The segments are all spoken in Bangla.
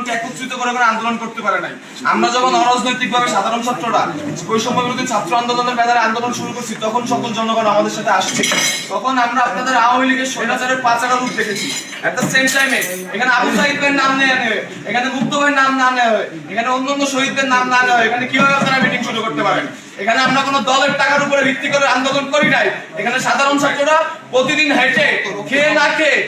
জনগণকে একত্রিত করে কোনো আন্দোলন করতে পারে নাই। আমরা যখন অরাজনৈতিকভাবে সাধারণ ছাত্ররা বৈষম্য বিরোধী ছাত্র আন্দোলনের ব্যাপারে আন্দোলন শুরু করছি, তখন সকল জনগণ আমাদের সাথে আসছে। তখন আমরা আপনাদের আওয়ামী লীগের স্বৈরাচারের পাঁচাকা রূপ দেখেছি। একটা সেম টাইমে এখানে আবু সাহিদের নাম নেওয়া নেবে, এখানে মুক্ত ভাইয়ের নাম না নেওয়া হয়, এখানে অন্য অন্য শহীদদের নাম না নেওয়া হয়, এখানে কীভাবে আপনারা মিটিং শুরু করতে পারেন? এখানে আমরা কোনো দলের টাকার উপরে ভিত্তি করে আন্দোলন করি নাই। এখানে সাধারণ ছাত্ররা প্রতিদিন হেঁটে, খেয়ে না খেয়ে,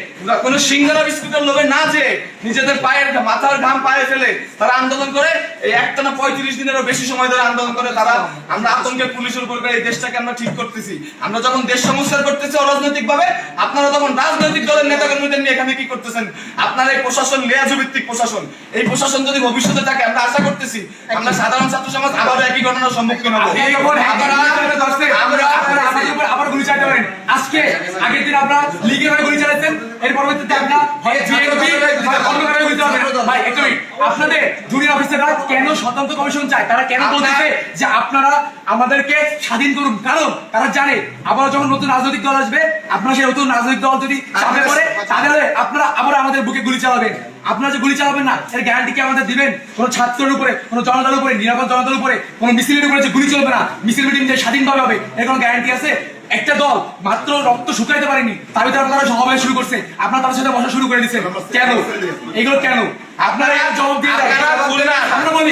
কোনো সিঙ্গারা বিস্কুটের লোভে না যে নিজেদের পায়ের মাথার ঘাম পায়ে ফেলে তারা আন্দোলন করে। এই একটানা পঁয়ত্রিশ দিনেরও বেশি সময় ধরে আন্দোলন করে তারা। আমরা আতঙ্কের পুলিশের উপর এই দেশটাকে আমরা ঠিক করতেছি। আমরা যখন দেশ সংস্কার করতেছি অরাজনৈতিক ভাবে আপনারা তখন রাজনৈতিক দলের নেতা কর্মীদের নিয়ে এখানে কি করতেছেন? আপনারা এই প্রশাসন লেয়াজু ভিত্তিক প্রশাসন, এই প্রশাসন যদি ভবিষ্যতে থাকে, আমরা আশা করতেছি আমরা সাধারণ ছাত্র সমাজ আবার একই ঘটনার সম্মুখীন হব। এই যখন আপনারা আমরা আপনারা আমাদের উপর আবার গুলি চালাতে পারেন। আজকে আগের দিন আপনারা লিগের গুলি চালাচ্ছেন এর পরবর্তীতে আপনারা হয় বিএনপি বা গুলি চালাবেন। ভাই একটু মিনিট। আপনাদের জুনিয়র অফিসাররা কেন স্বতন্ত্র কমিশন চায়? তারা কেন বলতেছে যে আপনারা আমাদেরকে স্বাধীন করুন? কারণ তারা জানে আবার যখন নতুন রাজনৈতিক দল আসবে আপনারা সেই নতুন রাজনৈতিক দল যদি সামনে তাহলে আপনারা আবার আমাদের বুকে গুলি চালাবেন। আপনারা যে গুলি চালাবেন না এর গ্যারান্টি কি আমাদের দিবেন? কোন ছাত্রের উপরে কোন জনতার উপরে নিরাপদ জনতার উপরে কোন মিছিলের উপরে যে গুলি চলবে না মিছিল মিটিং যে স্বাধীনভাবে হবে এর কোনো গ্যারান্টি আছে? একটা দল মাত্র রক্ত শুকাইতে পারেনি তার ভিতরে আপনারা সমাবেশ শুরু করছে। আপনারা তাদের সাথে বসা শুরু করে দিচ্ছেন। কেন? এগুলো কেন? আপনারা জবাব দিয়ে দেন। আপনারা খুলনা আমরা বলি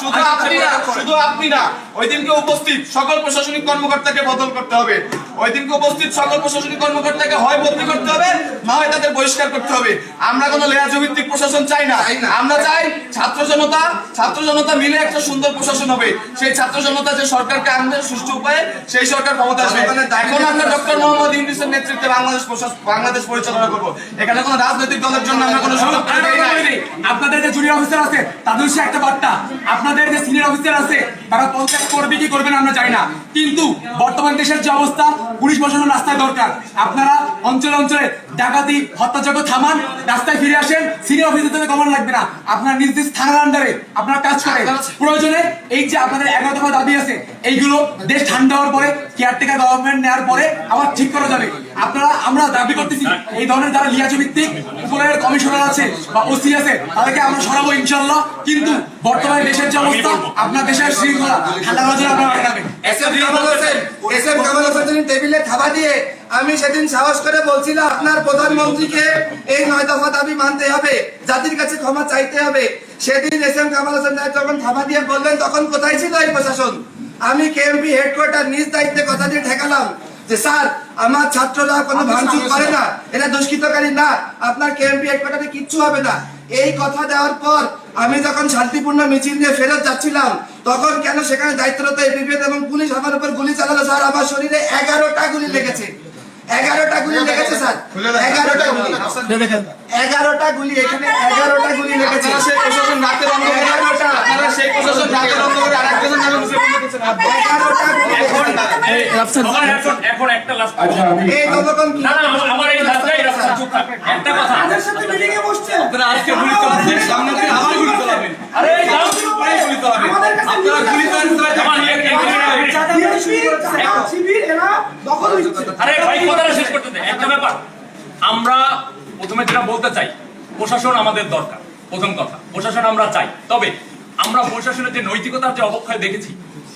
শুধু আপনি না, শুধু আপনি না ওই দিনকে উপস্থিত সকল প্রশাসনিক কর্মকর্তাকে বদল করতে হবে। ওই দিনকে উপস্থিত সকল প্রশাসনিক কর্মকর্তাকে হয় বদলি করতে হবে না হয় তাদের বহিষ্কার করতে হবে। আমরা কোনো লেয়াজ ভিত্তিক প্রশাসন চাই না। আমরা চাই ছাত্র জনতা ছাত্র জনতা মিলে একটা সুন্দর প্রশাসন হবে। সেই ছাত্র জনতা যে সরকারকে আনবে সুষ্ঠু উপায়ে সেই সরকার ক্ষমতা আসবে। এখন আমরা ডক্টর মোহাম্মদ ইউনিসের নেতৃত্বে বাংলাদেশ বাংলাদেশ পরিচালনা করব। এখানে কোনো রাজনৈতিক দলের জন্য আমরা কোনো সুযোগ আপনাদের যে জুনিয়র অফিসার আছে তাদের একটা বার্তা। আপনাদের যে সিনিয়র অফিসার আছে তারা পঞ্চায়েত করবে কি করবে না আমরা জানি না। কিন্তু বর্তমান দেশের যে অবস্থা পুলিশ প্রশাসন রাস্তায় দরকার। আপনারা অঞ্চলে অঞ্চলে ডাকাতি হত্যাযজ্ঞ থামান রাস্তায় ফিরে আসেন সিনিয়র অফিসার থেকে কমান লাগবে না। আপনার নিজ নিজ থানার আন্ডারে আপনারা কাজ করেন। প্রয়োজনে এই যে আপনাদের এগারো দফা দাবি আছে এইগুলো দেশ ঠান্ডা হওয়ার পরে কেয়ারটেকার গভর্নমেন্ট নেওয়ার পরে আবার ঠিক করা যাবে। আপনারা, আমরা দাবি করতেছি, এই ধরনের যারা লিয়াজ ভিত্তিক উপরের কমিশনার আছে বা ওসি আছে, তাদেরকে আমরা সরাবো ইনশাল্লাহ কিন্তু বর্তমানে দেশের যে অবস্থা, আপনার দেশের শৃঙ্খলা ঠান্ডা হওয়ার আপনারা হোসেন টেবিলে থাবা দিয়ে আমি সেদিন সাহস করে বলছিলাম, আপনার প্রধানমন্ত্রীকে এই নয় দফা দাবি মানতে হবে, জাতির কাছে ক্ষমা চাইতে হবে। সেদিন এস এম কামাল হোসেন যখন থাবা দিয়ে বললেন, তখন কোথায় ছিল এই প্রশাসন? আমি কেএমপি হেডকোয়ার্টার নিজ দায়িত্বে কথা দিয়ে ঠেকালাম যে, স্যার আমার ছাত্ররা কোনো ভাঙচুর করে না। এরা দুষ্কৃতকারী না। আপনার কেএমপি হেডকোয়ার্টারে কিচ্ছু হবে না। এই কথা দেওয়ার পর আমি যখন শান্তিপূর্ণ মিছিল নিয়ে ফেরত যাচ্ছিলাম তখন কেন সেখানে দায়িত্বরত এবিপিএফ এবং পুলিশ আমার উপর গুলি চালালো? স্যার আমার শরীরে এগারোটা গুলি লেগেছে। এগারোটা গুলি লেগেছে স্যার। এগারোটা গুলি। এগারোটা গুলি এখানে এগারোটা গুলি লেগেছে। সেই প্রশাসন রাতের অন্ধকারে এগারোটা। সেই প্রশাসন রাতের অন্ধকারে আরেকজনের নামে মুছে ফেলতেছেন এগারোটা গুলি লেগেছে। আমার প্রথমে যেটা বলতে চাই প্রশাসন আমাদের দরকার প্রথম কথা প্রশাসন আমরা চাই তবে আমরা প্রশাসনের যে নৈতিকতার যে অবক্ষয় দেখেছি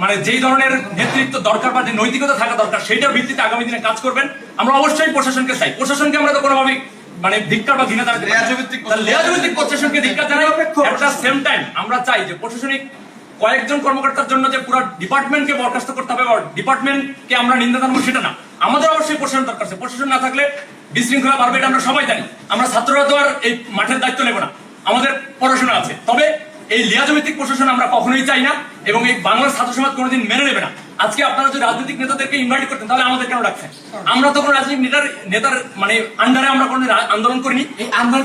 মানে যেই ধরনের নেতৃত্ব দরকার বা যে নৈতিকতা থাকা দরকার সেইটার ভিত্তিতে আগামী দিনে কাজ করবেন। আমরা অবশ্যই প্রশাসনকে চাই। প্রশাসনকে আমরা তো কোনোভাবেই মানে ধিক্কার বা ঘৃণা জানাতে লেয়াজভিত্তিক প্রশাসনকে ধিক্কার জানাই। একটা সেম টাইম আমরা চাই যে প্রশাসনিক কয়েকজন কর্মকর্তার জন্য যে পুরো ডিপার্টমেন্টকে বরখাস্ত করতে হবে বা ডিপার্টমেন্টকে আমরা নিন্দা জানাব সেটা না। আমাদের অবশ্যই প্রশাসন দরকার আছে। প্রশাসন না থাকলে বিশৃঙ্খলা বাড়বে এটা আমরা সবাই জানি। আমরা ছাত্ররা তো আর এই মাঠের দায়িত্ব নেব না। আমাদের পড়াশোনা আছে। তবে এই লিয়াজমিতিক প্রশাসন আমরা কখনোই চাই না। এবং এই বাংলার ছাত্র সমাজ কোনোদিন মেনে নেবে না। আজকে আপনারা যদি রাজনৈতিক নেতাদেরকে ইনভাইট করতেন তাহলে আমাদের কেন রাখছেন আমরা তো কোনো রাজনৈতিক নেতার নেতার মানে আন্ডারে আমরা কোনো আন্দোলন করিনি। আন্দোলন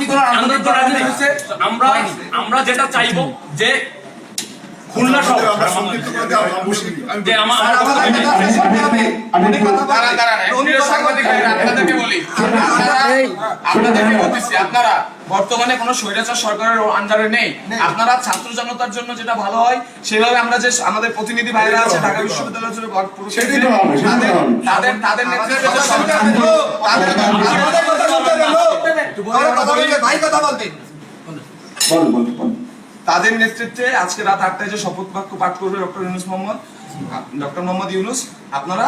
আমরা আমরা যেটা চাইব যে খুলনা যে আমার বলবেন। বলবেন। আপনাদেরকে আপনারা বলতেছি আপনারা বর্তমানে কোনো স্বৈরাচার সরকারের আন্ডারে নেই। আপনারা ছাত্র জনতার জন্য যেটা ভালো হয় সেভাবে আমরা যে আমাদের প্রতিনিধি ভাইরা আছে ঢাকা বিশ্ববিদ্যালয়ের জন্য তাদের তাদের নেতৃত্বে কথা শুনতে তাদের কথা শুনতে হবে, লোক। ওরা কথা বলবে, ভাই কথা বলবে। বল বল বল তাদের নেতৃত্বে আজকে রাত আটটায় যে শপথ বাক্য পাঠ করবে ডক্টর ইউনুস মোহাম্মদ ডক্টর মোহাম্মদ ইউনুস, আপনারা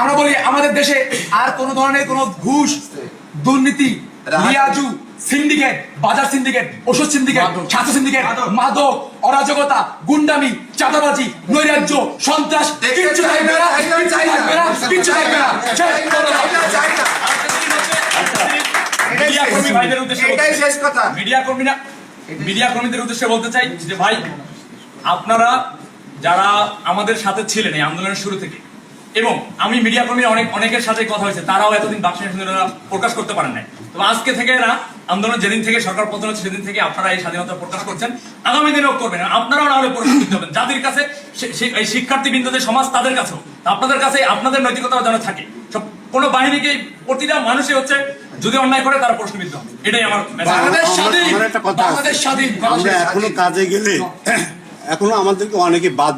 আমরা বলি আমাদের দেশে আর কোন ধরনের কোন ঘুষ দুর্নীতি লিয়াজু সিন্ডিকেট বাজার সিন্ডিকেট ওষুধ সিন্ডিকেট ছাত্র সিন্ডিকেট মাদক। অরাজকতা গুন্ডামি চাঁদাবাজি নৈরাজ্য সন্ত্রাস কিচ্ছু থাকবে না কিচ্ছু থাকবে না কিচ্ছু থাকবে না। শেষ কথা। এটা চাই না। মিডিয়া কর্মী ভাইদের উদ্দেশ্যে এটাই শেষ কথা। মিডিয়া কর্মীরা মিডিয়া কর্মীদের উদ্দেশ্যে বলতে চাই যে ভাই আপনারা যারা আমাদের সাথে ছিলেন এই আন্দোলনের শুরু থেকে এবং আমি মিডিয়া কর্মী অনেক অনেকের সাথে কথা হয়েছে তারাও এতদিন বাক্সের স্বাধীনতা প্রকাশ করতে পারেন নাই। তবে আজকে থেকে না আন্দোলন যেদিন থেকে সরকার পতন হচ্ছে সেদিন থেকে আপনারা এই স্বাধীনতা প্রকাশ করছেন আগামী দিনেও করবেন। আপনারাও না হলে প্রশ্ন হবেন যাদের কাছে এই শিক্ষার্থী বিন্দুদের সমাজ তাদের কাছেও আপনাদের কাছে আপনাদের নৈতিকতা যেন থাকে। সব কোন বাহিনীকে প্রতিটা মানুষই হচ্ছে যদি অন্যায় করে তারা প্রশ্নবিদ্ধ হবে। এটাই আমার। বাংলাদেশ স্বাধীন আমরা এখনও কাজে গেলে এখনও আমাদেরকে অনেকে বাদ